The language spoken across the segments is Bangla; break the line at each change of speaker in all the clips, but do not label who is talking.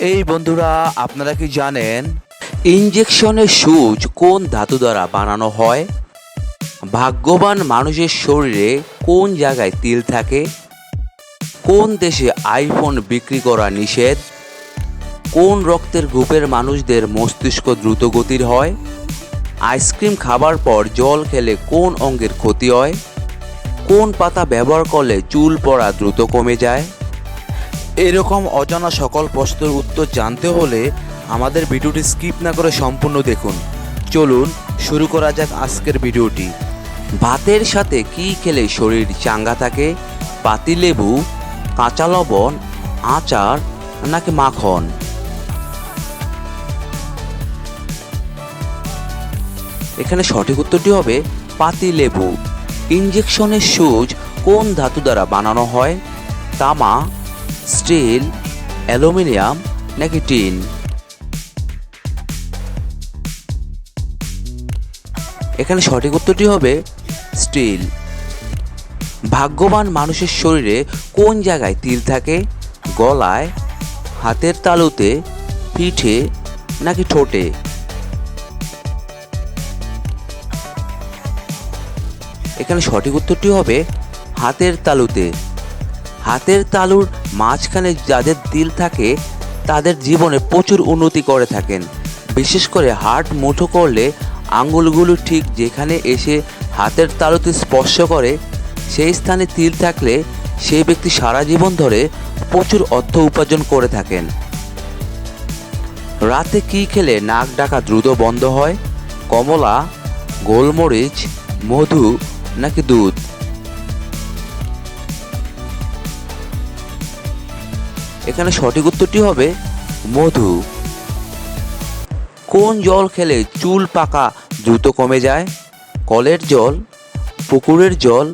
এই বন্ধুরা, আপনারা কি জানেন ইঞ্জেকশনের সুচ কোন ধাতু দ্বারা বানানো হয়? ভাগ্যবান মানুষের শরীরে কোন জায়গায় তিল থাকে? কোন দেশে আইফোন বিক্রি করা নিষেধ? কোন রক্তের গ্রুপের মানুষদের মস্তিষ্ক দ্রুত গতির হয়? আইসক্রিম খাবার পর জল খেলে কোন অঙ্গের ক্ষতি হয়? কোন পাতা ব্যবহার করলে চুল পড়া দ্রুত কমে যায়? এরকম অজানা সকল প্রশ্নের উত্তর জানতে হলে আমাদের ভিডিওটি স্কিপ না করে সম্পূর্ণ দেখুন। চলুন শুরু করা যাক আজকের ভিডিওটি। ভাতের সাথে কি খেলে শরীর চাঙ্গা থাকে? পাতিলেবু কাঁচা লবণ, আচার নাকি মাখন? এখানে সঠিক উত্তরটি হবে পাতিলেবু ইঞ্জেকশনের সুচ কোন ধাতু দ্বারা বানানো হয়? তামা স্টিল, অ্যালুমিনিয়াম নাকি টিন? এখানে সঠিক উত্তরটি হবে স্টিল। ভাগ্যবান মানুষের শরীরে কোন জায়গায় তিল থাকে? গলায়, হাতের তালুতে, পিঠে নাকি ঠোঁটে? এখানে সঠিক উত্তরটি হবে হাতের তালুতে। হাতের তালুর মাঝখানে যাদের তিল থাকে, তাদের জীবনে প্রচুর উন্নতি করে থাকেন। বিশেষ করে হাট মুঠো করলে আঙ্গুলগুলো ঠিক যেখানে এসে হাতের তালুতে স্পর্শ করে, সেই স্থানে তিল থাকলে সেই ব্যক্তি সারা জীবন ধরে প্রচুর অর্থ উপার্জন করে থাকেন। রাতে কি খেলে নাক ডাকা দ্রুত বন্ধ হয়? কমলা, গোলমরিচ, মধু নাকি দুধ? এখানে সঠিক উত্তরটি হবে মধু। কোন জল খেলে চুল পাকা দ্রুত কমে যায়? কলের জল, পুকুরের জল,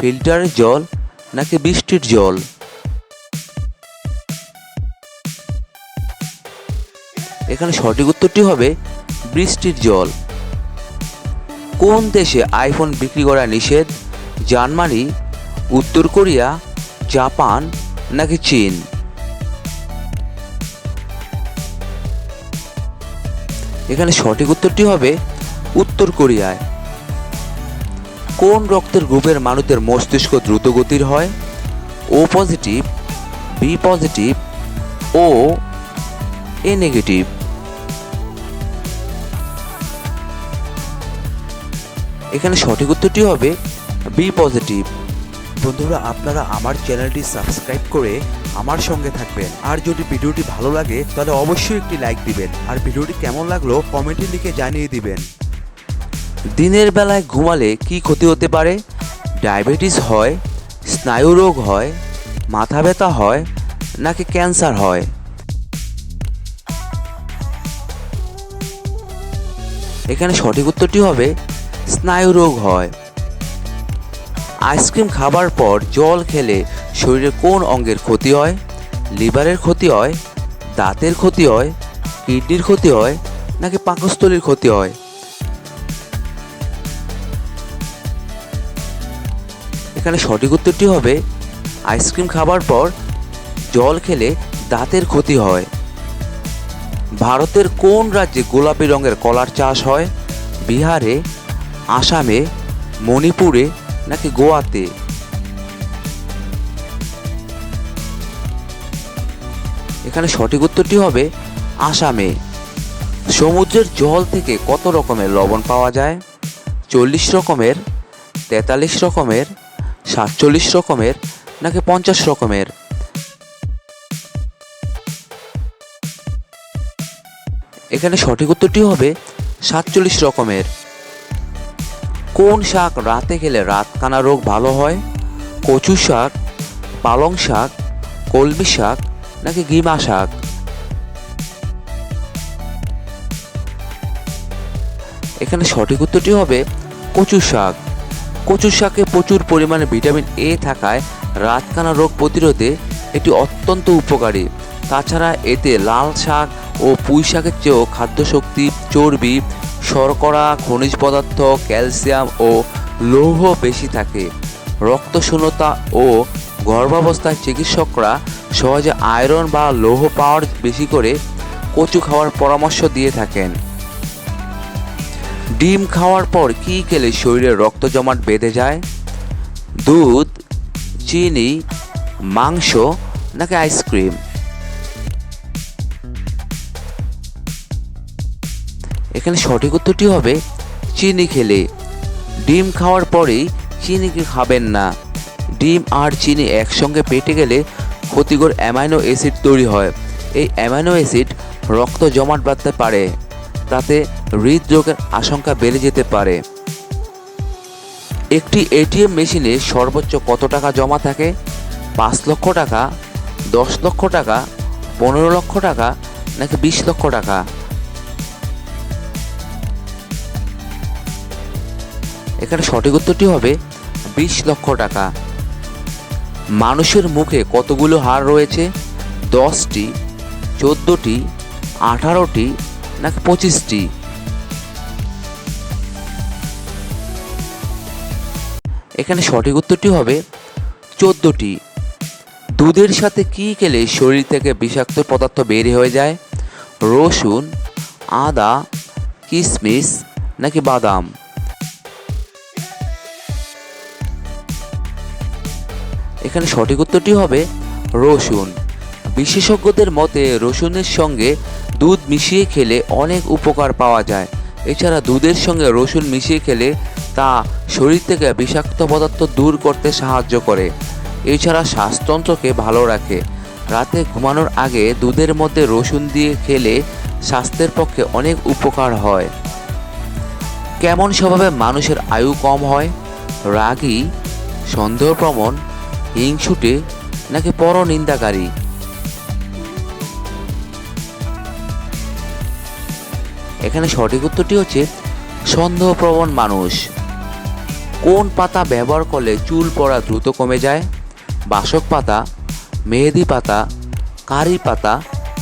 ফিল্টারের জল নাকি বৃষ্টির জল? এখানে সঠিক উত্তরটি হবে বৃষ্টির জল। কোন দেশে আইফোন বিক্রি করা নিষেধ? জার্মানি, উত্তর কোরিয়া, জাপান নাকি চীন? এখানে সঠিক উত্তরটি হবে উত্তর কোরিয়ায়। কোন রক্তের গ্রুপের মানুষদের মস্তিষ্ক দ্রুত গতির হয়? O positive, B positive, O A negative. এখানে সঠিক উত্তরটি হবে বি পজিটিভ। বন্ধুরা, আপনারা আমার চ্যানেলটি সাবস্ক্রাইব করে আমার সঙ্গে থাকবেন। আর যদি ভিডিওটি ভালো লাগে, তাহলে অবশ্যই একটি লাইক দিবেন। আর ভিডিওটি কেমন লাগল কমেন্টে লিখে জানিয়ে দিবেন। দিনের বেলায় ঘুমালে কি ক্ষতি হতে পারে? ডায়াবেটিস হয়, স্নায়ু রোগ হয়, মাথা ব্যথা হয়, নাকি ক্যান্সার হয়? এখানে সঠিক উত্তরটি হবে, স্নায়ু রোগ হয়। আইসক্রিম খাবার পর জল খেলে শরীরে কোন অঙ্গের ক্ষতি হয়? লিভারের ক্ষতি হয়? দাঁতের ক্ষতি হয়? কিডনির ক্ষতি হয়? নাকি পাকস্থলীর ক্ষতি হয়? এখানে সঠিক উত্তরটি হবে, আইসক্রিম খাবার পর জল খেলে দাঁতের ক্ষতি হয়। ভারতের কোন রাজ্যে গোলাপি রঙের কলার চাষ হয়? বিহারে, আসামে, মণিপুরে নাকি গোয়াতে? এখানে সঠিক উত্তরটি হবে আসামে। সমুদ্রের জল থেকে কত রকমের লবণ পাওয়া যায়? চল্লিশ রকমের, তেতাল্লিশ রকমের, সাতচল্লিশ রকমের নাকি পঞ্চাশ রকমের? এখানে সঠিক উত্তরটি হবে সাতচল্লিশ রকমের। কোন শাক রাতে খেলে রাতকানা রোগ ভালো হয়? কচু শাক, পালং শাক, কলমি শাক নাকি গিমা শাক? এখানে সঠিক উত্তরটি হবে কচু শাক। কচু শাকে প্রচুর পরিমাণে ভিটামিন এ থাকায় রাতকানা রোগ প্রতিরোধে এটি অত্যন্ত উপকারী। তাছাড়া এতে লাল শাক ও পুঁই শাকের চেয়েও খাদ্যশক্তি, চর্বি শর্করা, খনিজ পদার্থ, ক্যালসিয়াম ও লৌহ বেশি থাকে। রক্ত শূন্যতা ও গর্ভাবস্থায় চিকিৎসকরা সহজে আয়রন বা লৌহ পাওয়ার বেশি করে কচু খাওয়ার পরামর্শ দিয়ে থাকেন। ডিম খাওয়ার পর কী খেলে শরীরে রক্ত জমাট বেঁধে যায়? দুধ, চিনি, মাংস নাকি আইসক্রিম? এখানে সঠিক উত্তরটি হবে চিনি খেলে। ডিম খাওয়ার পরেই চিনিকে খাবেন না। ডিম আর চিনি একসঙ্গে পেটে গেলে ক্ষতিকর অ্যামাইনো অ্যাসিড তৈরি হয়। এই অ্যামাইনো অ্যাসিড রক্ত জমাট বাঁধতে পারে, তাতে হৃদরোগের আশঙ্কা বেড়ে যেতে পারে। একটি এটিএম মেশিনে সর্বোচ্চ কত টাকা জমা থাকে? পাঁচ লক্ষ টাকা, দশ লক্ষ টাকা, পনেরো লক্ষ টাকা, নাকি বিশ লক্ষ টাকা? এখানে সঠিক উত্তরটি হবে বিশ লক্ষ টাকা। মানুষের মুখে কতগুলো হাড় রয়েছে? দশটি, চোদ্দোটি, আঠারোটি, নাকি পঁচিশটি? এখানে সঠিক উত্তরটি হবে চোদ্দোটি। দুধের সাথে কী খেলে শরীর থেকে বিষাক্ত পদার্থ বের হয়ে যায়? রসুন, আদা কিশমিশ নাকি বাদাম? এখানে সঠিক উত্তরটি হবে রসুন। বিশেষজ্ঞদের মতে রসুনের সঙ্গে দুধ মিশিয়ে খেলে অনেক উপকার পাওয়া যায়। এছাড়া দুধের সঙ্গে রসুন মিশিয়ে খেলে তা শরীর থেকে বিষাক্ত পদার্থ দূর করতে সাহায্য করে। এছাড়া শ্বাসতন্ত্রকে ভালো রাখে। রাতে ঘুমানোর আগে দুধের মধ্যে রসুন দিয়ে খেলে স্বাস্থ্যের পক্ষে অনেক উপকার হয়। কেমন স্বভাবে মানুষের আয়ু কম হয়? রাগী, সন্দেহপ্রবণ হিংসুটে নাকি পরনিন্দাকারী এখানে সঠিক উত্তরটি হচ্ছে সন্দেহপ্রবণ মানুষ। কোন পাতা ব্যবহার করলে চুল পড়া দ্রুত কমে যায়? বাসক পাতা, মেহেদি পাতা, কারি পাতা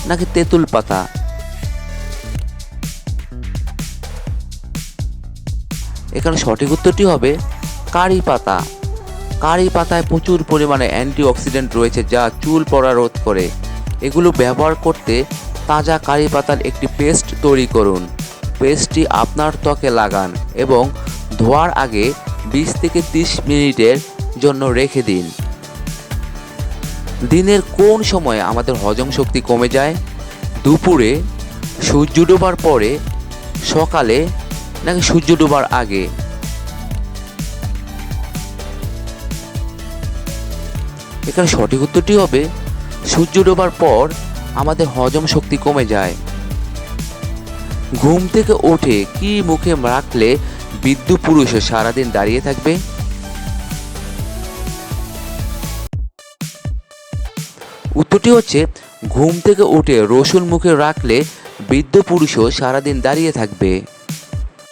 নাকি তেঁতুল পাতা? এখানে সঠিক উত্তরটি হবে কারি পাতা। কারি পাতায় প্রচুর পরিমাণে অ্যান্টিঅক্সিডেন্ট রয়েছে যা চুল পড়া রোধ করে। এগুলো ব্যবহার করতে তাজা কারি পাতার একটি পেস্ট তৈরি করুন। পেস্টটি আপনার ত্বকে লাগান এবং ধোয়ার আগে বিশ থেকে তিরিশ মিনিটের জন্য রেখে দিন। দিনের কোন সময়ে আমাদের হজম শক্তি কমে যায়? দুপুরে সূর্য ডোবার পরে, সকালে, নাকি সূর্য ডোবার আগে? এখানে সঠিক উত্তরটি হবে সূর্য ডোবার পর আমাদের হজম শক্তি কমে যায়। ঘুম থেকে ওঠে কি মুখে রাখলে বিদ্যু পুরুষ সারাদিন দাঁড়িয়ে থাকবে? উত্তরটি হচ্ছে, ঘুম থেকে উঠে রসুন মুখে রাখলে বৃদ্ধ পুরুষও সারাদিন দাঁড়িয়ে থাকবে।